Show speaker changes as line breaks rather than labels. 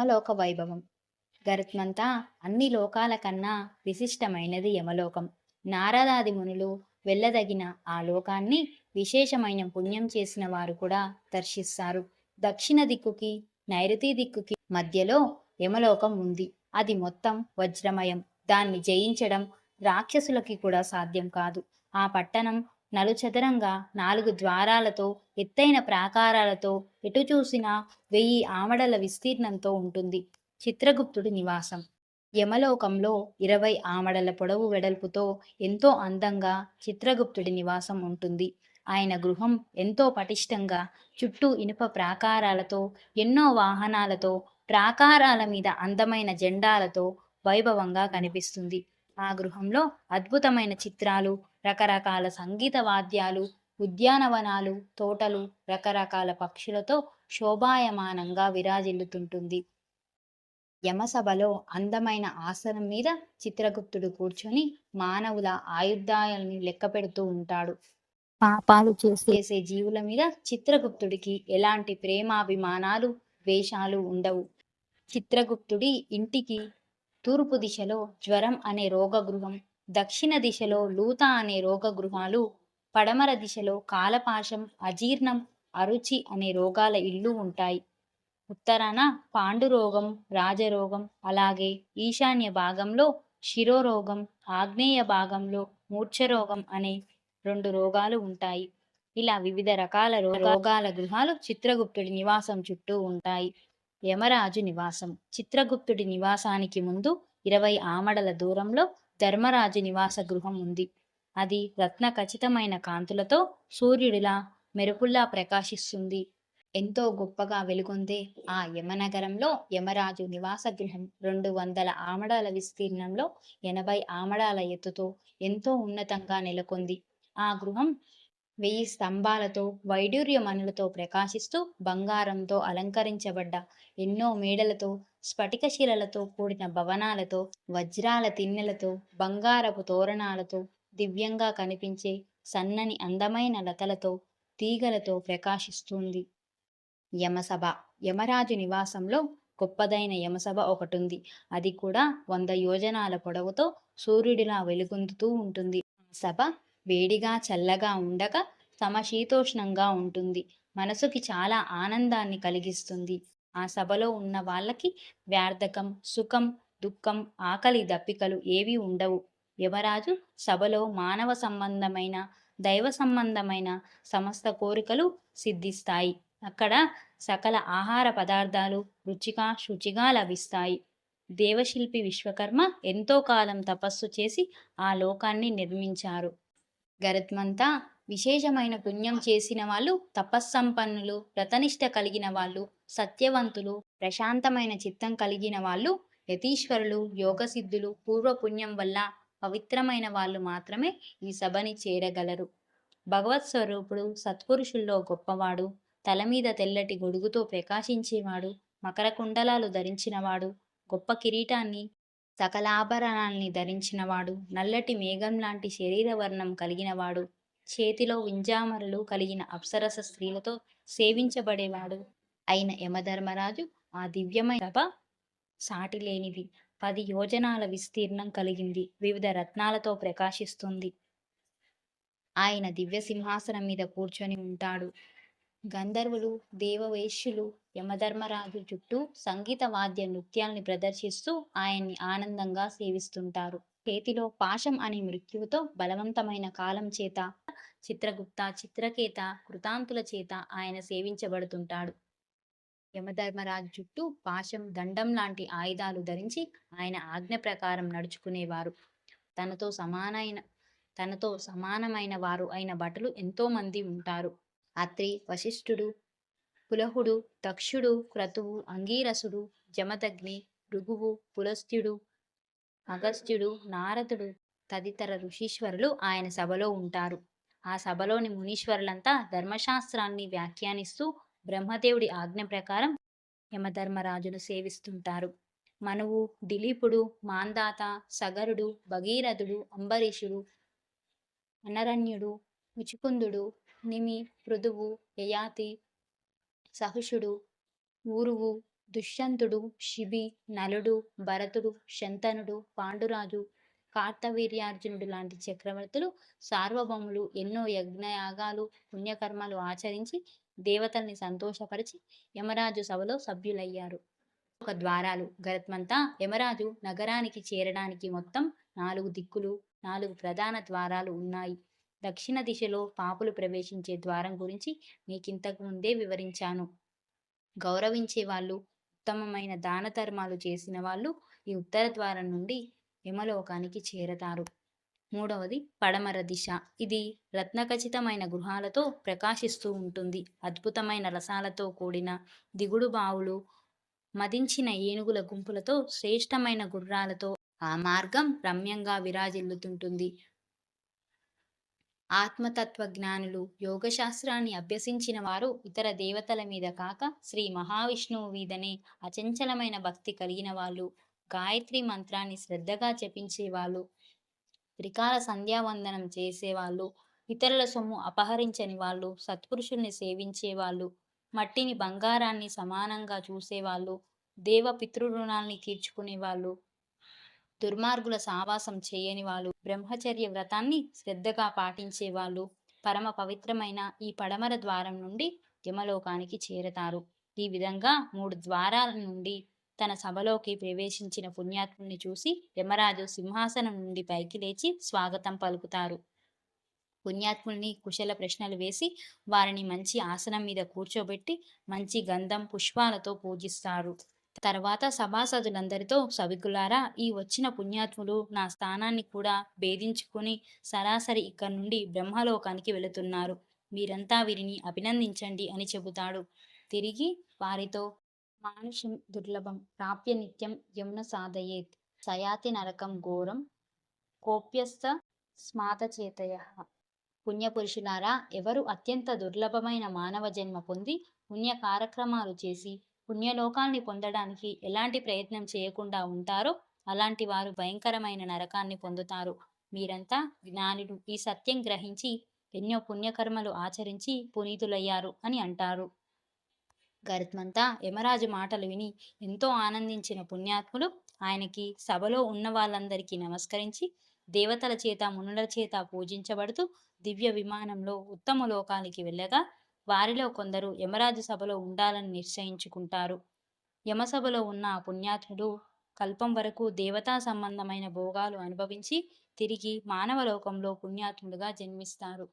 యమలోక వైభవం. గరుత్మంతా అన్ని లోకాల కన్నా విశిష్టమైనది యమలోకం. నారదాది మునులు వెళ్ళదగిన ఆ లోకాన్ని విశేషమైన పుణ్యం చేసిన వారు కూడా దర్శిస్తారు. దక్షిణ దిక్కుకి నైరుతి దిక్కుకి మధ్యలో యమలోకం ఉంది. అది మొత్తం వజ్రమయం. దాన్ని జయించడం రాక్షసులకి కూడా సాధ్యం కాదు. ఆ పట్టణం నలుచదరంగా నాలుగు ద్వారాలతో ఎత్తైన ప్రాకారాలతో ఎటు చూసినా వెయ్యి ఆమడల విస్తీర్ణంతో ఉంటుంది. చిత్రగుప్తుడి నివాసం. యమలోకంలో ఇరవై ఆమడల పొడవు వెడల్పుతో ఎంతో అందంగా చిత్రగుప్తుడి నివాసం ఉంటుంది. ఆయన గృహం ఎంతో పటిష్టంగా చుట్టూ ఇనుప ప్రాకారాలతో ఎన్నో వాహనాలతో ప్రాకారాల మీద అందమైన జెండాలతో వైభవంగా కనిపిస్తుంది. ఆ గృహంలో అద్భుతమైన చిత్రాలు రకరకాల సంగీత వాద్యాలు ఉద్యానవనాలు తోటలు రకరకాల పక్షులతో శోభాయమానంగా విరాజిల్లుతుంటుంది. యమసభలో అందమైన ఆసనం మీద చిత్రగుప్తుడు కూర్చొని మానవుల ఆయుర్దాయాల్ని లెక్క పెడుతూ ఉంటాడు. పాపాలు చేసే జీవుల మీద చిత్రగుప్తుడికి ఎలాంటి ప్రేమాభిమానాలు ద్వేషాలు ఉండవు. చిత్రగుప్తుడి ఇంటికి తూర్పు దిశలో జ్వరం అనే రోగగృహం దక్షిణ దిశలో లూత అనే రోగగృహాలు పడమర దిశలో కాలపాశం అజీర్ణం అరుచి అనే రోగాల ఇళ్ళు ఉంటాయి. ఉత్తరాన పాండురోగం రాజరోగం అలాగే ఈశాన్య భాగంలో శిరోరోగం ఆగ్నేయ భాగంలో మూర్ఛరోగం అనే రెండు రోగాలు ఉంటాయి. ఇలా వివిధ రకాల రోగాల గృహాలు చిత్రగుప్తుడి నివాసం చుట్టూ ఉంటాయి. యమరాజు నివాసం. చిత్రగుప్తుడి నివాసానికి ముందు ఇరవై ఆమడల దూరంలో ధర్మరాజు నివాస గృహం ఉంది. అది రత్న ఖచ్చితమైన కాంతులతో సూర్యుడిలా మెరుపుల్లా ప్రకాశిస్తుంది. ఎంతో గొప్పగా వెలుగొందే ఆ యమనగరంలో యమరాజు నివాస గృహం. రెండు వందల ఆమడాల విస్తీర్ణంలో ఎనభై ఆమడాల ఎత్తుతో ఎంతో ఉన్నతంగా నెలకొంది. ఆ గృహం వెయ్యి స్తంభాలతో వైడూర్యమణులతో ప్రకాశిస్తూ బంగారంతో అలంకరించబడ్డ ఎన్నో మేడలతో స్ఫటికశిలలతో కూడిన భవనాలతో వజ్రాల తిన్నెలతో బంగారపు తోరణాలతో దివ్యంగా కనిపించే సన్నని అందమైన లతలతో తీగలతో ప్రకాశిస్తుంది. యమసభ యమరాజు నివాసంలో గొప్పదైన యమసభ ఒకటుంది. అది కూడా వంద యోజనాల పొడవుతో సూర్యుడిలా వెలుగొందుతూ ఉంటుంది. సభ వేడిగా చల్లగా ఉండక సమశీతోష్ణంగా ఉంటుంది. మనసుకి చాలా ఆనందాన్ని కలిగిస్తుంది. ఆ సభలో ఉన్న వాళ్ళకి వ్యార్థకం సుఖం దుఃఖం ఆకలి దప్పికలు ఏవి ఉండవు. యమరాజు సభలో మానవ సంబంధమైన దైవ సంబంధమైన సమస్త కోరికలు సిద్ధిస్తాయి. అక్కడ సకల ఆహార పదార్థాలు రుచిగా శుచిగా లభిస్తాయి. దేవశిల్పి విశ్వకర్మ ఎంతో కాలం తపస్సు చేసి ఆ లోకాన్ని నిర్మించారు. గరత్మంతా విశేషమైన పుణ్యం చేసిన వాళ్ళు తపస్సంపన్నులు వ్రతనిష్ట కలిగిన వాళ్ళు సత్యవంతులు ప్రశాంతమైన చిత్తం కలిగిన వాళ్ళు యతీశ్వరులు యోగసిద్ధులు పూర్వపుణ్యం వల్ల పవిత్రమైన వాళ్ళు మాత్రమే ఈ సభని చేరగలరు. భగవత్ స్వరూపుడు సత్పురుషుల్లో గొప్పవాడు తల మీద తెల్లటి గొడుగుతో ప్రకాశించేవాడు మకర కుండలాలు ధరించినవాడు గొప్ప కిరీటాన్ని సకలాభరణాల్ని ధరించినవాడు నల్లటి మేఘం లాంటి శరీర వర్ణం కలిగినవాడు చేతిలో వింజామరలు కలిగిన అప్సరస స్త్రీలతో సేవించబడేవాడు అయిన యమధర్మరాజు ఆ దివ్యమైన సభ సాటి లేనిది పది యోజనాల విస్తీర్ణం కలిగింది. వివిధ రత్నాలతో ప్రకాశిస్తుంది. ఆయన దివ్య సింహాసనం మీద కూర్చొని ఉంటాడు. గంధర్వులు దేవవేశ్యులు యమధర్మరాజు చుట్టూ సంగీత వాద్య నృత్యాల్ని ప్రదర్శిస్తూ ఆయన్ని ఆనందంగా సేవిస్తుంటారు. చేతిలో పాశం అనే మృత్యువుతో బలవంతమైన కాలం చేత చిత్రగుప్త చిత్రకేత కృతాంతుల చేత ఆయన సేవించబడుతుంటాడు. యమధర్మరాజు చుట్టూ పాశం దండం లాంటి ఆయుధాలు ధరించి ఆయన ఆజ్ఞ ప్రకారం నడుచుకునేవారు. తనతో సమానమైన తనతో సమానమైన వారు అయిన భటులు ఎంతో మంది ఉంటారు. అత్రి వశిష్ఠుడు పులహుడు దక్షుడు క్రతువు అంగీరసుడు జమదగ్ని భృగువు పులస్త్యుడు అగస్త్యుడు నారదుడు తదితర ఋషీశ్వరులు ఆయన సభలో ఉంటారు. ఆ సభలోని మునీశ్వరులంతా ధర్మశాస్త్రాన్ని వ్యాఖ్యానిస్తూ బ్రహ్మదేవుడి ఆజ్ఞ ప్రకారం యమధర్మరాజును సేవిస్తుంటారు. మనువు దిలీపుడు మాందాత సగరుడు భగీరథుడు అంబరీషుడు అనరణ్యుడు ముచుకుందుడు నిమి పృథువు యయాతి సహుషుడు ఊరువు దుష్యంతుడు శిబి నలుడు భరతుడు శంతనుడు పాండురాజు కార్తవీర్యార్జునుడు లాంటి చక్రవర్తులు సార్వభౌములు ఎన్నో యజ్ఞయాగాలు పుణ్యకర్మలు ఆచరించి దేవతల్ని సంతోషపరిచి యమరాజు సభలో సభ్యులయ్యారు. ఒక ద్వారాలు గరత్మంతా యమరాజు నగరానికి చేరడానికి మొత్తం నాలుగు దిక్కులు నాలుగు ప్రధాన ద్వారాలు ఉన్నాయి. దక్షిణ దిశలో పాపులు ప్రవేశించే ద్వారం గురించి మీకింతకు ముందే వివరించాను. గౌరవించే వాళ్ళు ఉత్తమమైన దాన ధర్మాలు చేసిన వాళ్ళు ఈ ఉత్తర ద్వారం నుండి యమలోకానికి చేరతారు. మూడవది పడమర దిశ. ఇది రత్నఖచితమైన గృహాలతో ప్రకాశిస్తూ ఉంటుంది. అద్భుతమైన రసాలతో కూడిన దిగుడు బావులు మదించిన ఏనుగుల గుంపులతో శ్రేష్టమైన గుర్రాలతో ఆ మార్గం రమ్యంగా విరాజిల్లుతుంటుంది. ఆత్మతత్వ జ్ఞానులు యోగశాస్త్రాన్ని అభ్యసించిన వారు ఇతర దేవతల మీద కాక శ్రీ మహావిష్ణువు మీదనే అచంచలమైన భక్తి కలిగిన వాళ్ళు గాయత్రి మంత్రాన్ని శ్రద్ధగా జపించేవాళ్ళు త్రికాల సంధ్యావందనం చేసేవాళ్ళు ఇతరుల సొమ్ము అపహరించని వాళ్ళు సత్పురుషుల్ని సేవించే వాళ్ళు మట్టిని బంగారాన్ని సమానంగా చూసేవాళ్ళు దేవ పితృరుణాల్ని తీర్చుకునే వాళ్ళు దుర్మార్గుల సావాసం చేయని వాళ్ళు బ్రహ్మచర్య వ్రతాన్ని శ్రద్ధగా పాటించే వాళ్ళు పరమ పవిత్రమైన ఈ పడమర ద్వారం నుండి యమలోకానికి చేరతారు. ఈ విధంగా మూడు ద్వారాల నుండి తన సభలోకి ప్రవేశించిన పుణ్యాత్ముని చూసి యమరాజు సింహాసనం నుండి పైకి లేచి స్వాగతం పలుకుతారు. పుణ్యాత్ముల్ని కుశల ప్రశ్నలు వేసి వారిని మంచి ఆసనం మీద కూర్చోబెట్టి మంచి గంధం పుష్పాలతో పూజిస్తారు. తర్వాత సభాసదులందరితో సవికులారా ఈ వచ్చిన పుణ్యాత్ములు నా స్థానాన్ని కూడా భేదించుకుని సరాసరి ఇక్కడి నుండి బ్రహ్మలోకానికి వెళుతున్నారు. మీరంతా వీరిని అభినందించండి అని చెబుతాడు. తిరిగి వారితో మానుషం దుర్లభం ప్రాప్య నిత్యం యమున సాధయేత్ సయాతి నరకం ఘోరం కోప్యస్థ స్మాతచేతయ పుణ్యపురుషులారా ఎవరు అత్యంత దుర్లభమైన మానవ జన్మ పొంది పుణ్య కార్యక్రమాలు చేసి పుణ్యలోకాల్ని పొందడానికి ఎలాంటి ప్రయత్నం చేయకుండా ఉంటారో అలాంటి వారు భయంకరమైన నరకాన్ని పొందుతారు. మీరంతా జ్ఞానులు. ఈ సత్యం గ్రహించి ఎన్నో పుణ్యకర్మలు ఆచరించి పునీతులయ్యారు అని అంటారు. గరుత్మంతా యమరాజు మాటలు విని ఎంతో ఆనందించిన పుణ్యాత్ములు ఆయనకి సభలో ఉన్న వాళ్ళందరికీ నమస్కరించి దేవతల చేత మునుల చేత పూజించబడుతూ దివ్య విమానంలో ఉత్తమ లోకానికి వెళ్ళగా వారిలో కొందరు యమరాజు సభలో ఉండాలని నిశ్చయించుకుంటారు. యమసభలో ఉన్న ఆ పుణ్యాత్ముడు కల్పం వరకు దేవతా సంబంధమైన భోగాలు అనుభవించి తిరిగి మానవలోకంలో పుణ్యాత్ముడుగా జన్మిస్తారు.